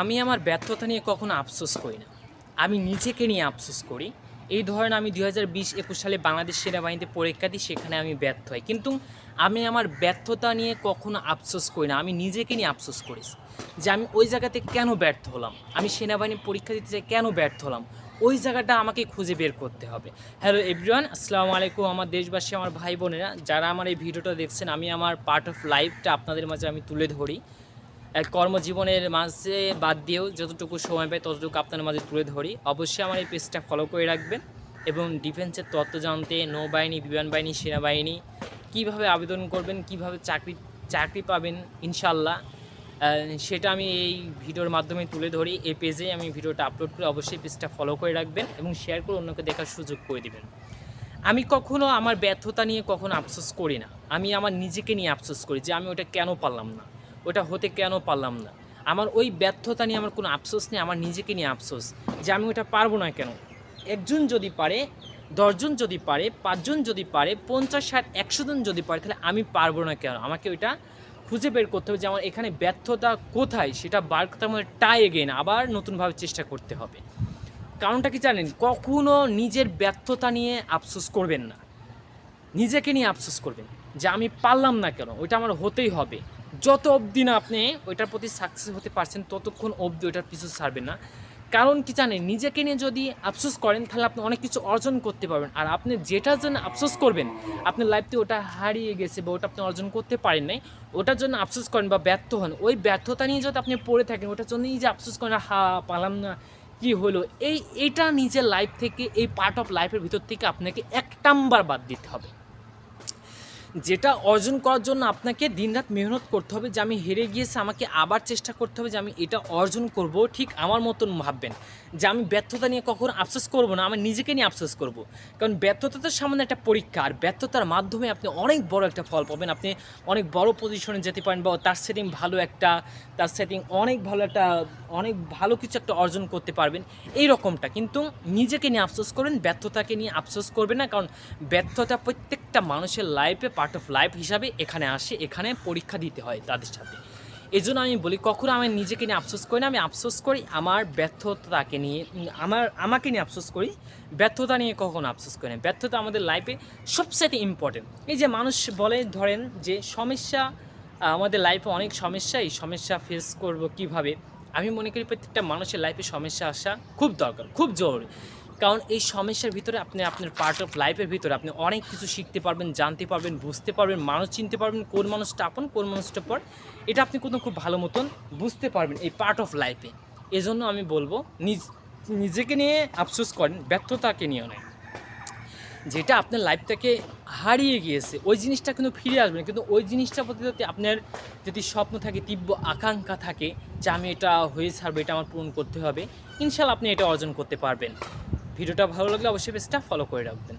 আমি আমার ব্যর্থতা নিয়ে কখনো আফসোস করি না। আমি নিজেকে নিয়ে আফসোস করি। এই ধরেন আমি দুই হাজার বিশ একুশ সালে বাংলাদেশ সেনাবাহিনীতে পরীক্ষা দিই, সেখানে আমি ব্যর্থ হই। কিন্তু আমি আমার ব্যর্থতা নিয়ে কখনো আফসোস করি না। আমি নিজেকে নিয়ে আফসোস করেছি যে আমি ওই জায়গাতে কেন ব্যর্থ হলাম? আমি সেনাবাহিনী পরীক্ষা দিতে চাই, কেন ব্যর্থ হলাম? ওই জায়গাটা আমাকে খুঁজে বের করতে হবে। হ্যালো এভরিওয়ান আসসালামু আলাইকুম আমার দেশবাসী, আমার ভাই বোনেরা যারা আমার এই ভিডিওটা দেখছেন, আমি আমার পার্ট অফ লাইফটা আপনাদের মাঝে আমি তুলে ধরি। এক কর্মজীবনের মাঝে বাদ দিয়েও যতটুকু সময় পাই ততটুকু আপনার মাঝে তুলে ধরি। অবশ্যই আমার এই পেজটা ফলো করে রাখবেন এবং ডিফেন্সের তত্ত্ব জানতে, নৌবাহিনী বিমান বাহিনী সেনাবাহিনী কীভাবে আবেদন করবেন, কীভাবে চাকরি চাকরি পাবেন ইনশাল্লাহ সেটা আমি এই ভিডিওর মাধ্যমে তুলে ধরি। এই পেজে আমি ভিডিওটা আপলোড করে অবশ্যই পেজটা ফলো করে রাখবেন এবং শেয়ার করে অন্যকে দেখার সুযোগ করে দেবেন। আমি কখনো আমার ব্যর্থতা নিয়ে কখনো আফসোস করি না। আমি আমার নিজেকে নিয়ে আফসোস করি যে আমি ওটা কেন পারলাম না। ওটা হতে কেন পারলাম না? আমার ওই ব্যর্থতা নিয়ে আমার কোনো আফসোস নেই, আমার নিজেকে নিয়ে আফসোস যে আমি ওটা পারব না কেন? একজন যদি পারে, দশজন যদি পারে, পাঁচজন যদি পারে, পঞ্চাশ ষাট, একশো জন যদি পারে, তাহলে আমি পারব না কেন? আমাকে ওইটা খুঁজে বের করতে হবে যে আমার এখানে ব্যর্থতা কোথায়? সেটা বার করতে আমার টাই এগেন আবার নতুনভাবে চেষ্টা করতে হবে। কারণটা কি জানেন? কখনো নিজের ব্যর্থতা নিয়ে আফসোস করবেন না। নিজেকে নিয়ে আফসোস করবেন যে আমি পারলাম না কেন? ওইটা আমার হতেই হবে। যত অবধি না আপনি ওইটার প্রতি সাকসেস হতে পারছেন, ততক্ষণ অবধি ওইটার পিছু ছাড়বেন না। কারণ কি জানেন, নিজেকে নিয়ে যদি আফসোস করেন, তাহলে আপনি অনেক কিছু অর্জন করতে পারবেন। আর আপনি যেটার জন্য আফসোস করবেন, আপনার লাইফতে ওটা হারিয়ে গেছে বা ওটা আপনি অর্জন করতে পারেন নাই, ওটার জন্য আফসোস করেন বা ব্যর্থ হন। ওই ব্যর্থতা নিয়ে যদি আপনি পড়ে থাকেন, ওটার জন্যই যে আফসোস করেন হা পালাম না, কি হলো? এই, এটা নিজের লাইফ থেকে, এই পার্ট অফ লাইফের ভিতর থেকে আপনাকে এক বাদ দিতে হবে। যেটা অর্জন করার জন্য আপনাকে দিনরাত মেহনত করতে হবে যে আমি হেরে গিয়েছি, আমাকে আবার চেষ্টা করতে হবে যে আমি এটা অর্জন করব। ঠিক আমার মতন ভাববেন যে আমি ব্যর্থতা নিয়ে কখনো আফসোস করব না, আমি নিজেকে নিয়ে আফসোস করব। কারণ ব্যর্থতা তো সামান্য একটা পরীক্ষা, আর ব্যর্থতার মাধ্যমে আপনি অনেক বড় একটা ফল পাবেন। আপনি অনেক বড় পজিশনে যেতে পারেন বা তার সেটিং ভালো একটা, তার সেটিং অনেক ভালো একটা, অনেক ভালো কিছু একটা অর্জন করতে পারবেন। এই রকমটা। কিন্তু নিজেকে নিয়ে আফসোস করবেন, ব্যর্থতাকে নিয়ে আফসোস করবেন না। কারণ ব্যর্থতা প্রত্যেকটা মানুষের লাইফে পার্ট অফ লাইফ হিসাবে এখানে আসে, এখানে পরীক্ষা দিতে হয় তাদের সাথে। এই জন্য আমি বলি, কখনো আমি নিজেকে নিয়ে আফসোস করি না, আমি আফসোস করি আমার ব্যর্থতাকে নিয়ে আমার, আমাকে নিয়ে আফসোস করি, ব্যর্থতা নিয়ে কখনো আফসোস করি না। ব্যর্থতা আমাদের লাইফে সবচেয়ে ইম্পর্টেন্ট এই যে মানুষ বলে, ধরেন যে সমস্যা আমাদের লাইফে অনেক সমস্যা, এই সমস্যা ফেস করব কীভাবে? আমি মনে করি প্রত্যেকটা মানুষের লাইফে সমস্যা আসা খুব দরকার, খুব জরুরি। কারণ এই সমস্যার ভিতরে আপনি, আপনার পার্ট অফ লাইফের ভিতরে আপনি অনেক কিছু শিখতে পারবেন, জানতে পারবেন, বুঝতে পারবেন, মানুষ চিনতে পারবেন কোন মানুষটা আপন, কোন মানুষটা পর। এটা আপনি কোনো খুব ভালো মতন বুঝতে পারবেন এই পার্ট অফ লাইফে এজন্য আমি বলব, নিজ, নিজেকে নিয়ে আফসোস করেন, ব্যর্থতাকে নিয়ে নয়। যেটা আপনার লাইফটাকে হারিয়ে গিয়েছে, ওই জিনিসটা কিন্তু ফিরে আসবে না। কিন্তু ওই জিনিসটার প্রতি যদি আপনার যদি স্বপ্ন থাকে, তীব্র আকাঙ্ক্ষা থাকে যে আমি এটা হয়ে ছাড়বো, এটা আমার পূরণ করতে হবে, ইনশাল্লাহ আপনি এটা অর্জন করতে পারবেন। ভিডিওটা ভালো লাগলে অবশ্যই পেজটা ফলো করে রাখবেন।